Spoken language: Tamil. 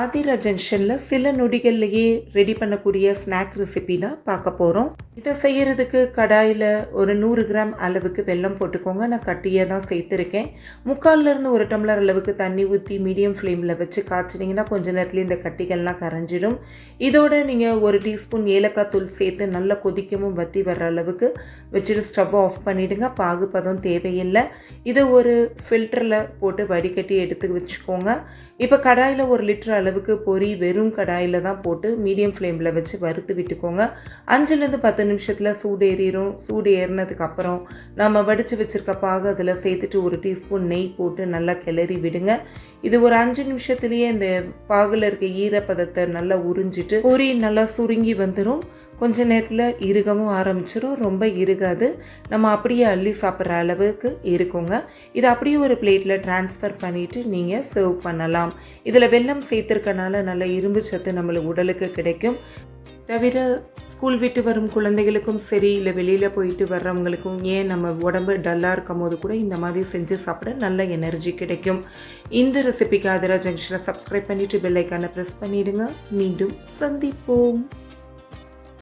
ஆதிரா ஜங்ஷனில் சில நொடிகள்லையே ரெடி பண்ணக்கூடிய ஸ்நாக் ரெசிபி தான் பார்க்க போகிறோம் இதை செய்கிறதுக்கு கடாயில் ஒரு நூறு கிராம் அளவுக்கு வெல்லம் போட்டுக்கோங்க. நான் கட்டியாக தான் சேர்த்துருக்கேன். முக்கால்லேருந்து ஒரு டம்ளர் அளவுக்கு தண்ணி ஊற்றி மீடியம் ஃப்ளேமில் வச்சு காய்ச்சினிங்கன்னா கொஞ்ச நேரத்தில் இந்த கட்டிகள்லாம் கரைஞ்சிடும். இதோட நீங்கள் ஒரு டீஸ்பூன் ஏலக்காய் தூள் சேர்த்து நல்லா கொதிக்கவும் வத்தி வர்ற அளவுக்கு வச்சுட்டு ஸ்டவ் ஆஃப் பண்ணிவிடுங்க பாகுபதம் தேவையில்லை. இதை ஒரு ஃபில்டரில் போட்டு வடிகட்டி எடுத்து வச்சுக்கோங்க. இப்போ கடாயில் ஒரு லிட்டர் அளவுக்கு பொரி வெறும் கடாயில் தான் போட்டு மீடியம் ஃப்ளேமில் வச்சு வறுத்து விட்டுக்கோங்க. அஞ்சுலேருந்து பத்து நிமிஷத்தில் சூடு ஏறிடும் சூடு ஏறினதுக்கப்புறம் நம்ம வடித்து வச்சுருக்க பாகு அதில் சேர்த்துட்டு ஒரு டீஸ்பூன் நெய் போட்டு நல்லா கிளறி விடுங்க. இது ஒரு அஞ்சு நிமிஷத்துலேயே இந்த பாகில் இருக்க ஈரப்பதத்தை நல்லா உறிஞ்சிட்டு பொரி நல்லா சுருங்கி வந்துடும் கொஞ்ச நேரத்தில் இறுகவும் ஆரம்பிச்சிடும் ரொம்ப இறுகாது நம்ம அப்படியே அள்ளி சாப்பிட்ற அளவுக்கு இருக்குங்க. இதை அப்படியே ஒரு பிளேட்டில் ட்ரான்ஸ்ஃபர் பண்ணிவிட்டு நீங்கள் சர்வ் பண்ணலாம். இதில் வெல்லம் சேர்த்துருக்கனால நல்ல இரும்பு சத்து நம்மளுக்கு உடலுக்கு கிடைக்கும். தவிர ஸ்கூல் விட்டு வரும் குழந்தைகளுக்கும் சரி இல்லை வெளியில் போயிட்டு வர்றவங்களுக்கும் ஏன் நம்ம உடம்பு டல்லாக இருக்கும் போது கூட இந்த மாதிரி செஞ்சு சாப்பிட நல்ல எனர்ஜி கிடைக்கும். இந்த ரெசிபிக்கு ஆதிரா ஜங்ஷனை சப்ஸ்கிரைப் பண்ணிவிட்டு பெல்லைக்கான ப்ரெஸ் பண்ணிவிடுங்க மீண்டும் சந்திப்போம்.